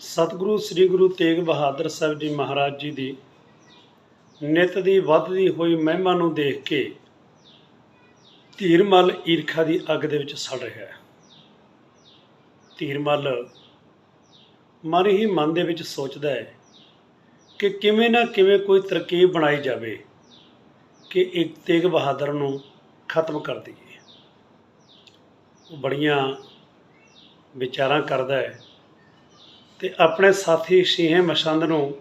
ਸਤਿਗੁਰੂ ਸ੍ਰੀ ਗੁਰੂ ਤੇਗ ਬਹਾਦਰ ਸਾਹਿਬ ਜੀ ਮਹਾਰਾਜ ਜੀ ਦੀ ਨਿਤ ਦੀ ਵੱਧਦੀ ਹੋਈ ਮਹਿਮਾ ਨੂੰ ਦੇਖ ਕੇ ਧੀਰਮਲ ਈਰਖਾ ਦੀ ਅੱਗ ਦੇ ਵਿੱਚ ਸੜ ਰਿਹਾ ਹੈ। ਧੀਰਮਲ ਮਨ ਹੀ ਮਨ ਦੇ ਵਿੱਚ ਸੋਚਦਾ ਹੈ ਕਿ ਕਿਵੇਂ ਨਾ ਕਿਵੇਂ ਕੋਈ ਤਰਕੀਬ ਬਣਾਈ ਜਾਵੇ ਕਿ ਇੱਕ ਤੇਗ ਬਹਾਦਰ ਨੂੰ ਖਤਮ ਕਰ ਦਈਏ। ਉਹ ਬੜੀਆਂ ਵਿਚਾਰਾਂ ਕਰਦਾ ਹੈ। ਤੇ ਆਪਣੇ ਸਾਥੀ ਸ਼ੀਹੇ ਮਸੰਦ ਨੂੰ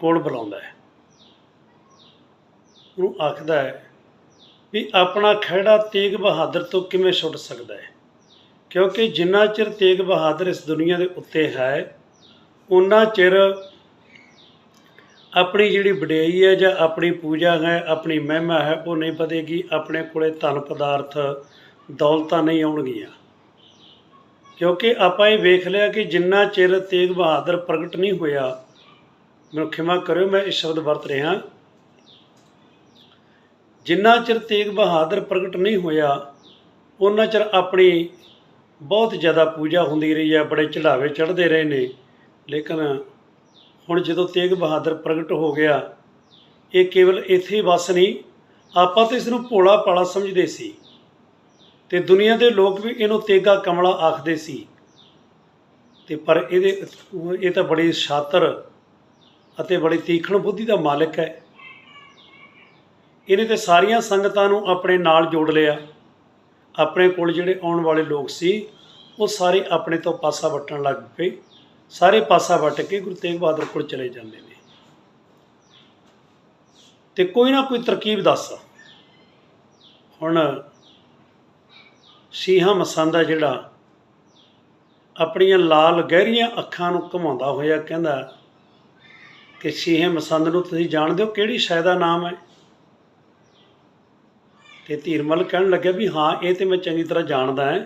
ਕੋਲ ਬੁਲਾਉਂਦਾ ਹੈ। ਉਹਨੂੰ ਆਖਦਾ ਹੈ ਵੀ ਆਪਣਾ ਖਹਿੜਾ ਤੇਗ ਬਹਾਦਰ ਤੋਂ ਕਿਵੇਂ ਛੁੱਟ ਸਕਦਾ ਹੈ? ਕਿਉਂਕਿ ਜਿੰਨਾ ਚਿਰ ਤੇਗ ਬਹਾਦਰ ਇਸ ਦੁਨੀਆ ਦੇ ਉੱਤੇ ਹੈ ਉਨਾ ਚਿਰ ਆਪਣੀ ਜਿਹੜੀ ਵਡਿਆਈ ਹੈ ਜਾਂ ਆਪਣੀ ਪੂਜਾ ਹੈ, ਆਪਣੀ ਮਹਿਮਾ ਹੈ, ਉਹ ਨਹੀਂ ਵਧੇਗੀ, ਆਪਣੇ ਕੋਲੇ ਧਨ ਪਦਾਰਥ ਦੌਲਤਾਂ ਨਹੀਂ ਆਉਣਗੀਆਂ। ਕਿਉਂਕਿ ਆਪਾਂ ਇਹ ਵੇਖ ਲਿਆ ਕਿ ਜਿੰਨਾ ਚਿਰ ਤੇਗ ਬਹਾਦਰ ਪ੍ਰਗਟ ਨਹੀਂ ਹੋਇਆ, ਮੈਨੂੰ ਖਿਮਾ ਕਰਿਓ, ਮੈਂ ਇਹ ਸ਼ਬਦ ਵਰਤ ਰਿਹਾ। ਜਿੰਨਾ ਚਿਰ ਤੇਗ ਬਹਾਦਰ ਪ੍ਰਗਟ ਨਹੀਂ ਹੋਇਆ ਉਹਨਾਂ ਚਿਰ ਆਪਣੀ ਬਹੁਤ ਜ਼ਿਆਦਾ ਪੂਜਾ ਹੁੰਦੀ ਰਹੀ ਹੈ, ਬੜੇ ਚੜਾਵੇ ਚੜ੍ਹਦੇ ਰਹੇ ਨੇ। ਲੇਕਿਨ ਹੁਣ ਜਦੋਂ ਤੇਗ ਬਹਾਦਰ ਪ੍ਰਗਟ ਹੋ ਗਿਆ, ਇਹ ਕੇਵਲ ਇੱਥੇ ਹੀ ਵਸ ਨਹੀਂ, ਆਪਾਂ ਤਾਂ ਇਸ ਨੂੰ ਭੋਲਾ ਪਾਲਾ ਸਮਝਦੇ ਸੀ। ਤੇ ਦੁਨੀਆ ਦੇ ਲੋਕ ਵੀ ਇਹਨੂੰ ਤੇਗਾ ਕਮਲਾ ਆਖਦੇ ਸੀ। ਤੇ ਪਰ ਇਹਦੇ ਇਹ ਤਾਂ ਬੜੀ ਸ਼ਾਤਰ ਅਤੇ ਬੜੀ ਤੀਖਣ ਬੁੱਧੀ ਦਾ ਮਾਲਕ ਹੈ। ਇਹਨੇ ਤੇ ਸਾਰੀਆਂ ਸੰਗਤਾਂ ਨੂੰ ਆਪਣੇ ਨਾਲ ਜੋੜ ਲਿਆ। ਆਪਣੇ ਕੋਲ ਜਿਹੜੇ ਆਉਣ ਵਾਲੇ ਲੋਕ ਸੀ, ਉਹ ਸਾਰੇ ਆਪਣੇ ਤੋਂ ਪਾਸਾ ਵੱਟਣ ਲੱਗ ਪਏ। ਸਾਰੇ ਪਾਸਾ ਵੱਟ ਕੇ ਗੁਰੂ ਤੇਗ ਬਹਾਦਰ ਕੋਲ ਚਲੇ ਜਾਂਦੇ ਨੇ। ਤੇ ਕੋਈ ਨਾ ਕੋਈ ਤਰਕੀਬ ਦੱਸ। ਹੁਣ ਸ਼ੀਹਾ ਮਸੰਦਾ ਜਿਹੜਾ ਆਪਣੀਆਂ ਲਾਲ ਗਹਿਰੀਆਂ ਅੱਖਾਂ ਨੂੰ ਘਮਾਉਂਦਾ ਹੋਇਆ ਕਹਿੰਦਾ ਕਿ ਸ਼ੀਹੇ ਮਸੰਦ ਨੂੰ ਤੁਸੀਂ ਜਾਣਦੇ ਹੋ ਕਿਹੜੀ ਸ਼ੈ ਦਾ ਨਾਮ ਹੈ? ਤੇ ਧੀਰਮਲ ਕਹਿਣ ਲੱਗਿਆ ਵੀ ਹਾਂ, ਇਹ ਤੇ ਮੈਂ ਚੰਗੀ ਤਰ੍ਹਾਂ ਜਾਣਦਾ ਹਾਂ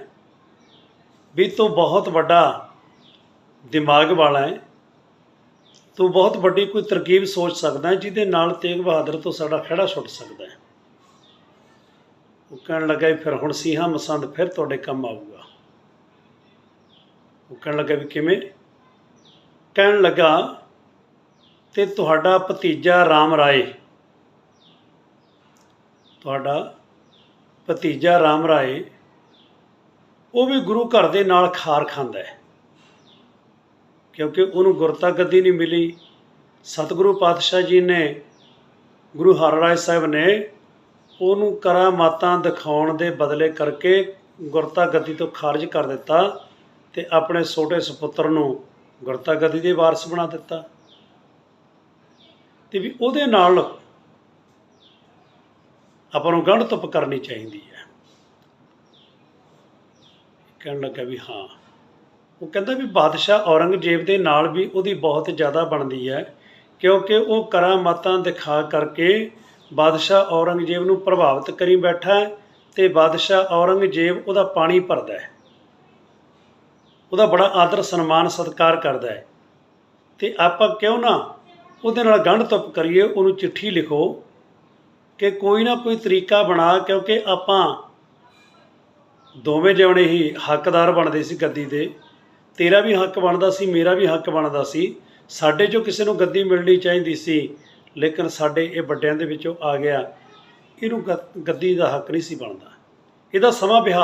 ਵੀ ਤੂੰ ਬਹੁਤ ਵੱਡਾ ਦਿਮਾਗ ਵਾਲਾ ਹੈ। ਤੂੰ ਬਹੁਤ ਵੱਡੀ ਕੋਈ ਤਰਕੀਬ ਸੋਚ ਸਕਦਾ ਜਿਹਦੇ ਨਾਲ ਤੇਗ ਬਹਾਦਰ ਤੋਂ ਸਾਡਾ ਖੜਾ ਛੁੱਟ ਸਕਦਾ ਹੈ। ਉਹ ਕਹਿਣ ਲੱਗਾ ਫਿਰ ਹੁਣ ਸੀਹਾ ਮਸੰਦ ਫਿਰ ਤੁਹਾਡੇ ਕੰਮ ਆਊਗਾ। ਉਹ ਕਹਿਣ ਲੱਗਾ ਵੀ ਕਿਵੇਂ? ਕਹਿਣ ਲੱਗਾ ਤੇ ਤੁਹਾਡਾ ਭਤੀਜਾ ਰਾਮ ਰਾਏ। ਤੁਹਾਡਾ ਭਤੀਜਾ ਰਾਮ ਰਾਏ, ਉਹ ਵੀ ਗੁਰੂ ਘਰ ਦੇ ਨਾਲ ਖਾਰ ਖਾਂਦਾ ਹੈ। ਕਿਉਂਕਿ ਉਹਨੂੰ ਗੁਰਤਾ ਗੱਦੀ ਨਹੀਂ ਮਿਲੀ। ਸਤਿਗੁਰੂ ਪਾਤਸ਼ਾਹ ਜੀ ਨੇ ਗੁਰੂ ਹਰਿਰਾਏ ਸਾਹਿਬ ਨੇ ਉਹਨੂੰ ਕਰਾਮਾਤਾਂ ਦਿਖਾਉਣ ਦੇ ਬਦਲੇ ਕਰਕੇ ਗੁਰਤਾ ਗੱਦੀ ਤੋਂ ਖਾਰਜ ਕਰ ਦਿੱਤਾ ਤੇ ਆਪਣੇ ਛੋਟੇ ਸੁਪੁੱਤਰ ਨੂੰ ਗੁਰਤਾ ਗੱਦੀ ਦੇ ਵਾਰਸ ਬਣਾ ਦਿੱਤਾ। ਤੇ ਵੀ ਉਹਦੇ ਨਾਲ ਆਪਾਂ ਨੂੰ ਗੰਢ ਤੁਪ ਕਰਨੀ ਚਾਹੀਦੀ ਹੈ। ਕਹਿਣ ਲੱਗਾ ਵੀ ਹਾਂ। ਉਹ ਕਹਿੰਦਾ ਵੀ ਬਾਦਸ਼ਾਹ ਔਰੰਗਜ਼ੇਬ ਦੇ ਨਾਲ ਵੀ ਉਹਦੀ ਬਹੁਤ ਜ਼ਿਆਦਾ ਬਣਦੀ ਹੈ ਕਿਉਂਕਿ ਉਹ ਕਰਾਮਾਤਾਂ ਦਿਖਾ ਕਰਕੇ ਬਾਦਸ਼ਾਹ ਔਰੰਗਜ਼ੇਬ ਨੂੰ ਪ੍ਰਭਾਵਿਤ ਕਰੀ ਬੈਠਾ ਹੈ ਤੇ ਬਾਦਸ਼ਾਹ ਔਰੰਗਜ਼ੇਬ ਉਹਦਾ ਪਾਣੀ ਭਰਦਾ ਹੈ। ਉਹਦਾ ਬੜਾ ਆਦਰ ਸਨਮਾਨ ਸਤਿਕਾਰ ਕਰਦਾ ਹੈ। ਤੇ ਆਪਾਂ ਕਿਉਂ ਨਾ ਉਹਦੇ ਨਾਲ ਗੰਢ ਤੁਪ ਕਰੀਏ, ਉਹਨੂੰ ਚਿੱਠੀ ਲਿਖੋ ਕਿ ਕੋਈ ਨਾ ਕੋਈ ਤਰੀਕਾ ਬਣਾ ਕਿਉਂਕਿ ਆਪਾਂ ਦੋਵੇਂ ਜਣੇ ਹੀ ਹੱਕਦਾਰ ਬਣਦੇ ਸੀ ਗੱਦੀ ਦੇ। ਤੇਰਾ ਵੀ ਹੱਕ ਬਣਦਾ ਸੀ, ਮੇਰਾ ਵੀ ਹੱਕ ਬਣਦਾ ਸੀ। ਸਾਡੇ ਚੋਂ ਕਿਸੇ ਨੂੰ ਗੱਦੀ ਮਿਲਣੀ ਚਾਹੀਦੀ ਸੀ। ਲੇਕਿਨ ਸਾਡੇ ਇਹ ਵੱਡਿਆਂ ਦੇ ਵਿੱਚੋਂ ਆ ਗਿਆ, ਇਹਨੂੰ ਗ- ਗੱਦੀ ਦਾ ਹੱਕ ਨਹੀਂ ਸੀ ਬਣਦਾ। ਇਹਦਾ ਸਮਾਂ ਵਿਹਾਰ